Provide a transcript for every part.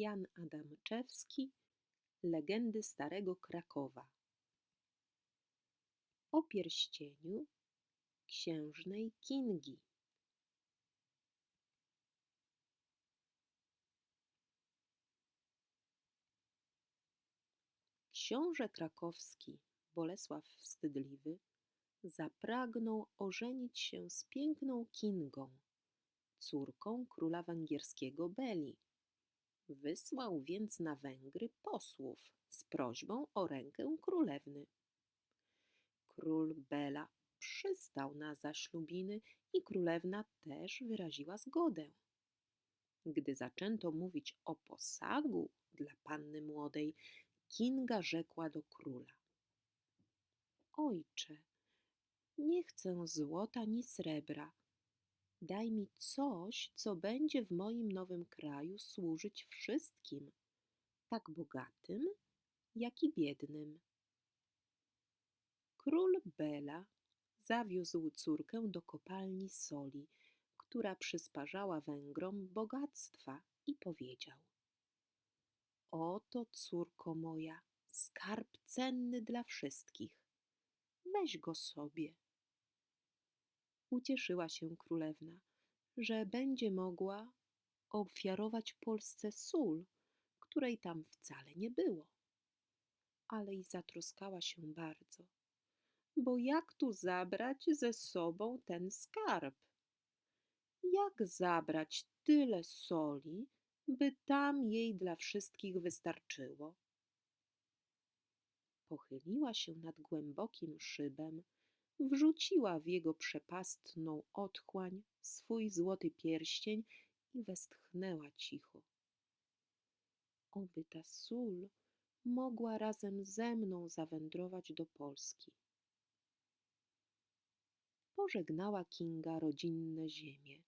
Jan Adamczewski Legendy Starego Krakowa O pierścieniu księżnej Kingi Książę krakowski Bolesław Wstydliwy zapragnął ożenić się z piękną Kingą, córką króla węgierskiego Beli. Wysłał więc na Węgry posłów z prośbą o rękę królewny. Król Bela przystał na zaślubiny i królewna też wyraziła zgodę. Gdy zaczęto mówić o posagu dla panny młodej, Kinga rzekła do króla: Ojcze, nie chcę złota ni srebra. Daj mi coś, co będzie w moim nowym kraju służyć wszystkim, tak bogatym, jak i biednym. Król Bela zawiózł córkę do kopalni soli, która przysparzała Węgrom bogactwa i powiedział: Oto, córko moja, skarb cenny dla wszystkich. Weź go sobie. Ucieszyła się królewna, że będzie mogła ofiarować Polsce sól, której tam wcale nie było. Ale i zatroskała się bardzo, bo jak tu zabrać ze sobą ten skarb? Jak zabrać tyle soli, by tam jej dla wszystkich wystarczyło? Pochyliła się nad głębokim szybem, wrzuciła w jego przepastną otchłań swój złoty pierścień i westchnęła cicho. Oby ta sól mogła razem ze mną zawędrować do Polski. Pożegnała Kinga rodzinne ziemie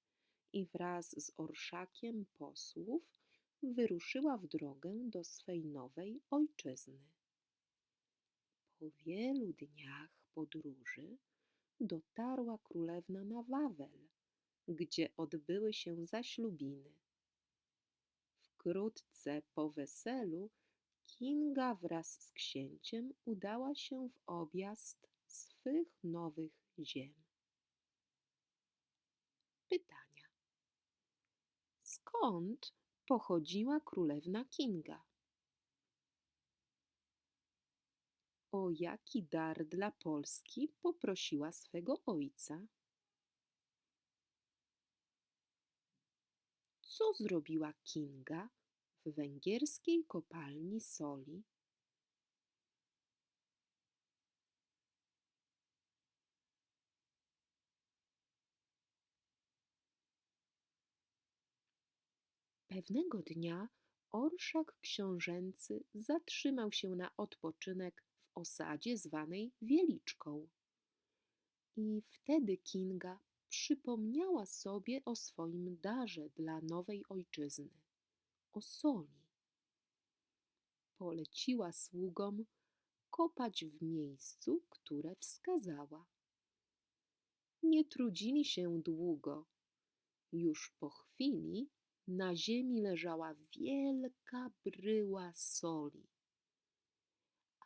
i wraz z orszakiem posłów wyruszyła w drogę do swej nowej ojczyzny. Po wielu dniach podróży dotarła królewna na Wawel, gdzie odbyły się zaślubiny. Wkrótce po weselu Kinga wraz z księciem udała się w objazd swych nowych ziem. Pytania. Skąd pochodziła królewna Kinga? O jaki dar dla Polski poprosiła swego ojca? Co zrobiła Kinga w węgierskiej kopalni soli? Pewnego dnia orszak książęcy zatrzymał się na odpoczynek osadzie zwanej Wieliczką. I wtedy Kinga przypomniała sobie o swoim darze dla nowej ojczyzny o soli. Poleciła sługom kopać w miejscu, które wskazała. Nie trudzili się długo. Już po chwili na ziemi leżała wielka bryła soli.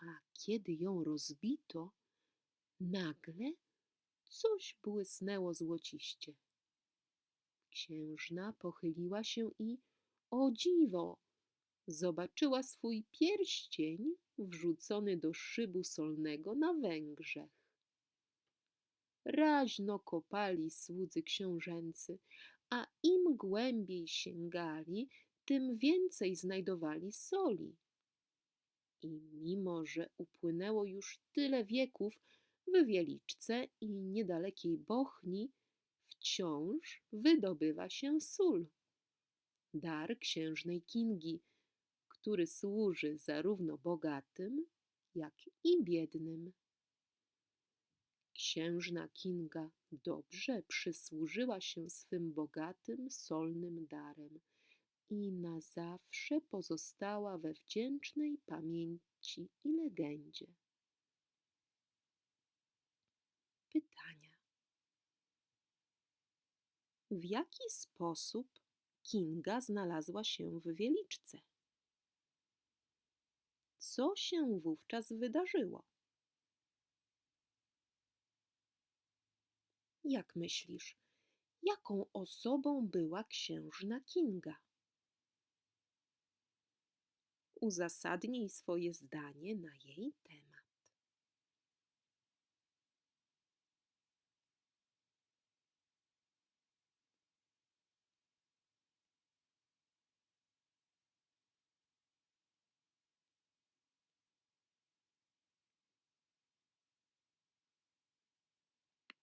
A kiedy ją rozbito, nagle coś błysnęło złociście. Księżna pochyliła się i, o dziwo, zobaczyła swój pierścień wrzucony do szybu solnego na Węgrzech. Raźno kopali słudzy książęcy, a im głębiej sięgali, tym więcej znajdowali soli. I mimo, że upłynęło już tyle wieków, w Wieliczce i niedalekiej Bochni wciąż wydobywa się sól. Dar księżnej Kingi, który służy zarówno bogatym, jak i biednym. Księżna Kinga dobrze przysłużyła się swym bogatym, solnym darem i na zawsze pozostała we wdzięcznej pamięci i legendzie. Pytania. W jaki sposób Kinga znalazła się w Wieliczce? co się wówczas wydarzyło? Jak myślisz, jaką osobą była księżna Kinga? Uzasadnij swoje zdanie na jej temat.